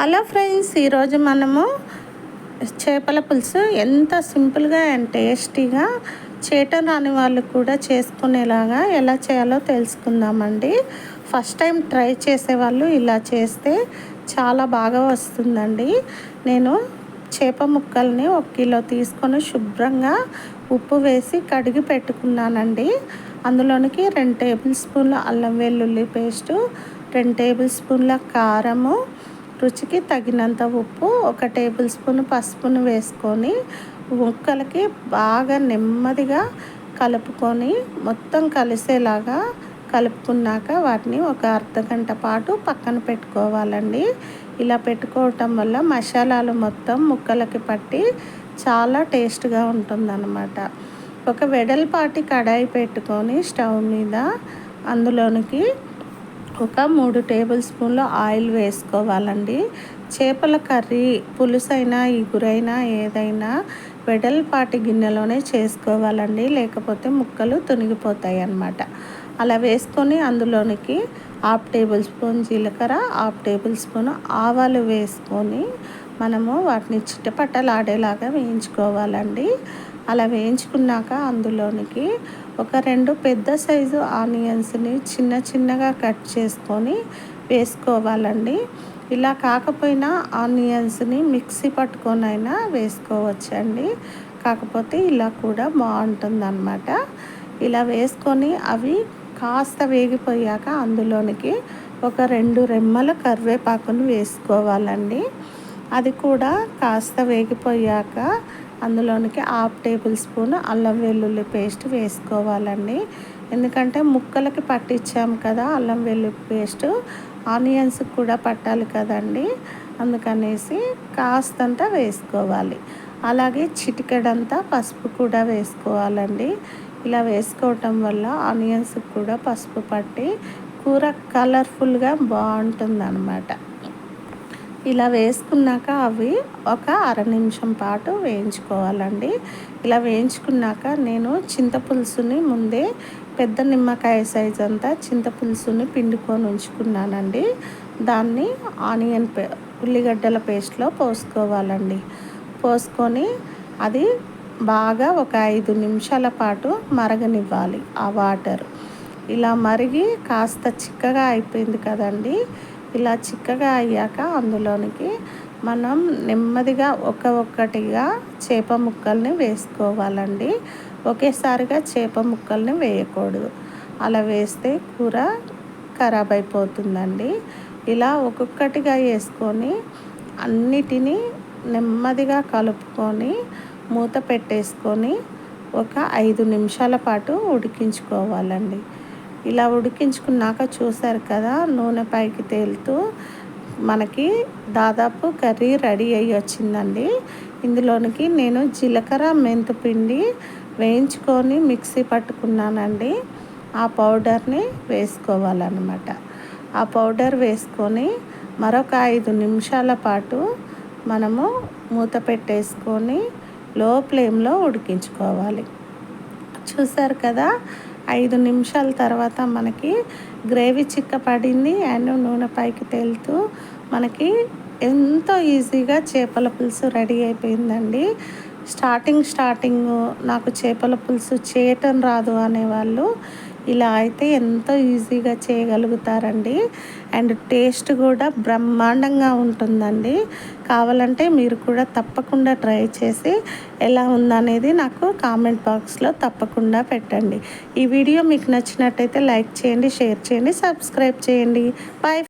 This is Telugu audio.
హలో ఫ్రెండ్స్ ఈరోజు మనము చేపల పులుసు ఎంత సింపుల్గా అండ్ టేస్టీగా చేయటం రాని వాళ్ళు కూడా చేసుకునేలాగా ఎలా చేయాలో తెలుసుకుందామండి. ఫస్ట్ టైం ట్రై చేసేవాళ్ళు ఇలా చేస్తే చాలా బాగా వస్తుందండి. నేను చేప ముక్కల్ని ఒక కిలో తీసుకొని శుభ్రంగా ఉప్పు వేసి కడిగి పెట్టుకున్నానండి. అందులోనికి రెండు టేబుల్ స్పూన్ల అల్లం వెల్లుల్లి పేస్టు రెండు టేబుల్ స్పూన్ల కారము రుచికి తగినంత ఉప్పు ఒక టేబుల్ స్పూన్ పసుపును వేసుకొని ముక్కలకి బాగా నెమ్మదిగా కలుపుకొని మొత్తం కలిసేలాగా కలుపుకున్నాక వాటిని ఒక అర్ధ గంట పాటు పక్కన పెట్టుకోవాలండి. ఇలా పెట్టుకోవటం వల్ల మసాలాలు మొత్తం ముక్కలకి పట్టి చాలా టేస్ట్గా ఉంటుందన్నమాట. ఒక వెడల్పాటి కడాయి పెట్టుకొని స్టవ్ మీద అందులోనికి ఒక మూడు టేబుల్ స్పూన్లు ఆయిల్ వేసుకోవాలండి. చేపల కర్రీ పులుసైనా ఇగురైనా ఏదైనా వెడల్పాటి గిన్నెలోనే చేసుకోవాలండి. లేకపోతే ముక్కలు తునిగిపోతాయి అన్నమాట అలా వేసుకొని అందులోనికి హాఫ్ టేబుల్ స్పూన్ జీలకర్ర హాఫ్ టేబుల్ స్పూన్ ఆవాలు వేసుకొని మనము వాటిని చిట్టపట్టలాడేలాగా వేయించుకోవాలండి. అలా వేయించుకున్నాక అందులోనికి ఒక రెండు పెద్ద సైజు ఆనియన్స్ని చిన్న చిన్నగా కట్ చేసుకొని వేసుకోవాలండి. ఇలా కాకపోయినా ఆనియన్స్ని మిక్సీ పట్టుకొనైనా వేసుకోవచ్చండి. కాకపోతే ఇలా కూడా బాగుంటుందన్నమాట. ఇలా వేసుకొని అవి కాస్త వేగిపోయాక అందులోనికి ఒక రెండు రెమ్మల కరివేపాకును వేసుకోవాలండి. అది కూడా కాస్త వేగిపోయాక అందులోనికి హాఫ్ టేబుల్ స్పూన్ అల్లం వెల్లుల్లి పేస్ట్ వేసుకోవాలండి. ఎందుకంటే ముక్కలకి పట్టించాం కదా అల్లం వెల్లుల్లి పేస్ట్ ఆనియన్స్ కూడా పట్టాలి కదండి. అందుకనేసి కాస్తంత వేసుకోవాలి. అలాగే చిటికెడంతా పసుపు కూడా వేసుకోవాలండి. ఇలా వేసుకోవటం వల్ల ఆనియన్స్ కూడా పసుపు పట్టి కూర కలర్ఫుల్గా బాగుంటుంది అన్నమాట ఇలా వేసుకున్నాక అవి ఒక అర నిమిషం పాటు వేయించుకోవాలండి. ఇలా వేయించుకున్నాక నేను చింతపులుసుని ముందే పెద్ద నిమ్మకాయ సైజ్ అంతా చింతపులుసుని పిండుకొని ఉంచుకున్నానండి. దాన్ని ఆనియన్ పే ఉల్లిగడ్డల పేస్ట్లో పోసుకోవాలండి. పోసుకొని అది బాగా ఒక ఐదు నిమిషాల పాటు మరగనివ్వాలి ఆ వాటర్. ఇలా మరిగి కాస్త చిక్కగా అయిపోయింది కదండి. ఇలా చిక్కగా అయ్యాక అందులోనికి మనం నెమ్మదిగా ఒక ఒక్కటిగా చేప ముక్కల్ని వేసుకోవాలండి. ఒకేసారిగా చేప ముక్కల్ని వేయకూడదు. అలా వేస్తే కూర ఖరాబ్ అయిపోతుందండి. ఇలా ఒక్కొక్కటిగా వేసుకొని అన్నిటినీ నెమ్మదిగా కలుపుకొని మూత పెట్టేసుకొని ఒక ఐదు నిమిషాల పాటు ఉడికించుకోవాలండి. ఇలా ఉడికించుకున్నాక చూసారు కదా నూనె పైకి తేలుతూ మనకి దాదాపు కర్రీ రెడీ అయ్యి వచ్చిందండి. ఇందులోనికి నేను జీలకర్ర మెంతుపిండి వేయించుకొని మిక్సీ పట్టుకున్నానండి. ఆ పౌడర్ని వేసుకోవాలన్నమాట. ఆ పౌడర్ వేసుకొని మరొక ఐదు నిమిషాల పాటు మనము మూత పెట్టేసుకొని లో ఫ్లేమ్లో ఉడికించుకోవాలి. చూసారు కదా ఐదు నిమిషాల తర్వాత మనకి గ్రేవీ చిక్క పడింది అండ్ నూనె పైకి తేలుతూ మనకి ఎంతో ఈజీగా చేపల పులుసు రెడీ అయిపోయిందండి. స్టార్టింగ్ స్టార్టింగ్ నాకు చేపల పులుసు చేయటం రాదు అనేవాళ్ళు. ఇలా అయితే ఎంతో ఈజీగా చేయగలుగుతారండి. అండ్ టేస్ట్ కూడా బ్రహ్మాండంగా ఉంటుందండి. కావాలంటే మీరు కూడా తప్పకుండా ట్రై చేసి ఎలా ఉందనేది నాకు కామెంట్ బాక్స్లో తప్పకుండా పెట్టండి. ఈ వీడియో మీకు నచ్చినట్టయితే లైక్ చేయండి షేర్ చేయండి సబ్స్క్రైబ్ చేయండి. బాయ్